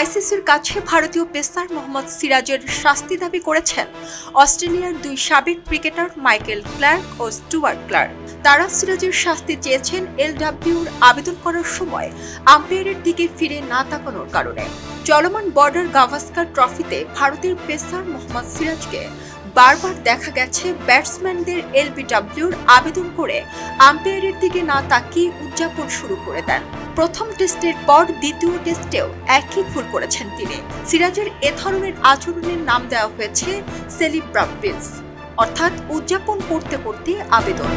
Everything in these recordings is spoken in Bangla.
আইসিসির কাছে ভারতীয় পেসার মোহাম্মদ সিরাজের শাস্তি দাবি করেছেন অস্ট্রেলিয়ার দুই সাবেক ক্রিকেটার মাইকেল ক্লার্ক ও স্টুয়ার্ট ক্লার্ক। তারা সিরাজের শাস্তি চেয়েছেন এলডাব্লিউর আবেদন করার সময় আম্পায়ারের দিকে ফিরে না তাকানোর কারণে। চলমান বর্ডার গাভাস্কার ট্রফিতে ভারতের পেসার মোহাম্মদ সিরাজকে বারবার দেখা গেছে ব্যাটসম্যানদের এলবিডব্লিউর আবেদন করে আম্পায়ারের দিকে না তাকিয়ে উদযাপন শুরু করে দেন। প্রথম টেস্টের পর দ্বিতীয় টেস্টেও একই ভুল করেছেন তিনি। সিরাজের এ ধরনের আচরণের নাম দেওয়া হয়েছে সেলিব্রাব্রিলস অর্থাৎ উদযাপন করতে করতে আবেদন।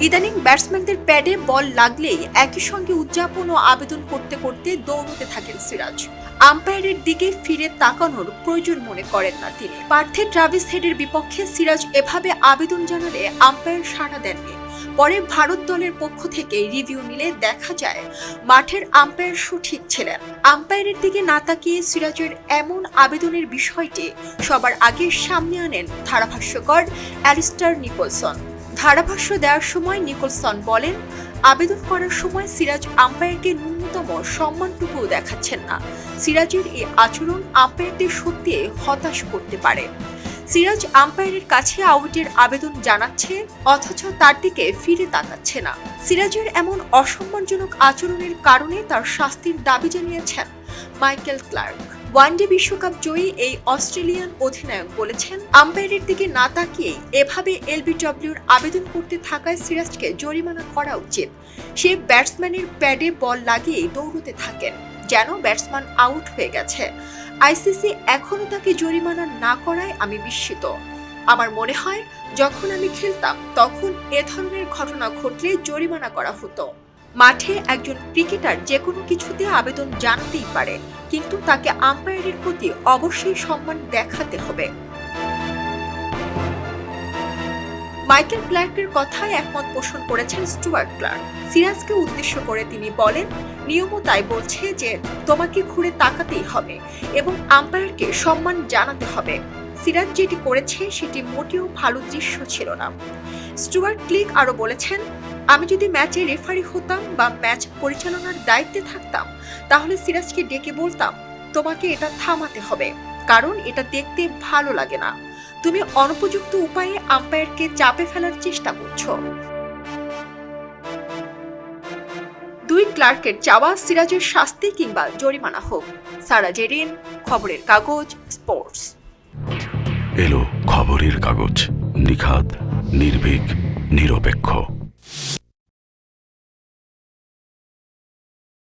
ইদানিং ব্যাটসম্যানদের প্যাডে বল লাগলেই একই সঙ্গে উদযাপন ও আবেদন করতে করতে দৌড়তে থাকেন সিরাজ। আম্পায়ারের দিকে ফিরে তাকানোর প্রয়োজন মনে করেন না তিনি। পার্থে ট্রাভিস হেডের বিপক্ষে সিরাজ এভাবে আবেদন জানালে আম্পায়ার সাড়া দেননি। পরে ভারত দলের পক্ষ থেকে রিভিউ নিলে দেখা যায় মাঠের আম্পায়ার সঠিক ছিলেন। আম্পায়ারের দিকে না তাকিয়ে সিরাজের এমন আবেদনের বিষয়টি সবার আগে সামনে আনেন ধারাভাষ্যকর অ্যারিস্টার নিকোলসন। ধারাভাষ্য দেওয়ার সময় নিকোলসন বলেন, আবেদন করার সময় সিরাজ আম্পায়ারকে ন্যূনতম সম্মানটুকুও দেখাচ্ছেন না। সিরাজের এই আচরণ আম্পায়ারদের সত্যি হতাশ করতে পারে। সিরাজ আম্পায়ারের কাছে আউটের আবেদন জানাচ্ছে, অথচ তার দিকে ফিরে তাকাচ্ছে না। সিরাজের এমন অসম্মানজনক আচরণের কারণে তার শাস্তির দাবি জানিয়েছেন মাইকেল ক্লার্ক। ওয়ানডে বিশ্বকাপ জয়ী এই অস্ট্রেলিয়ান অধিনায়ক বলেছেন, আম্পায়ারের দিকে না তাকিয়েই এভাবে এলবিডব্লিউর আবেদন করতে থাকায় সিরাজকে জরিমানা করা উচিত। সে ব্যাটসম্যানের প্যাডে বল লাগিয়ে দৌড়তে থাকেন, যেন ব্যাটসম্যান আউট হয়ে গেছে। আইসিসি এখনও তাকে জরিমানা না করায় আমি বিস্মিত। আমার মনে হয়, যখন আমি খেলতাম, তখন এ ধরনের ঘটনা ঘটলে জরিমানা করা হতো। মাঠে একজন ক্রিকেটার যে কোনো কিছুতে আবেদন জানাতেই পারে কিন্তু তাকে আম্পায়ারের প্রতি অবশ্যই সম্মান দেখাতে হবে। মাইকেল ক্লার্কের কথায় একমত পোষণ করেছেন স্টুয়ার্ট ক্লার্ক। সিরাজকে উদ্দেশ্য করে তিনি বলেন, নিয়মও তাই বলছে যে তোমাকে ঘুরে তাকাতেই হবে এবং আম্পায়ারকে সম্মান জানাতে হবে। সিরাজ যেটি করেছে সেটি মোটেও ভালো দৃশ্য ছিল না। স্টুয়ার্ট ক্লিক আরও বলেছেন আমি যদি ম্যাচে রেফারি হতাম বা ম্যাচ পরিচালনার দায়িত্বে থাকতাম, তাহলে সিরাজকে ডেকে বলতাম, তোমাকে এটা থামাতে হবে, কারণ এটা দেখতে ভালো লাগে না। তুমি অনুপযুক্ত উপায়ে আম্পায়ারকে চাপে ফেলার চেষ্টা করছ দুই ক্লার্কের চাওয়া সিরাজের শাস্তি কিংবা জরিমানা হোক। সারা জেরিন, খবরের কাগজ, স্পোর্টস। এলো খবরের কাগজ, নিখাদ, নির্ভীক, নিরপেক্ষ।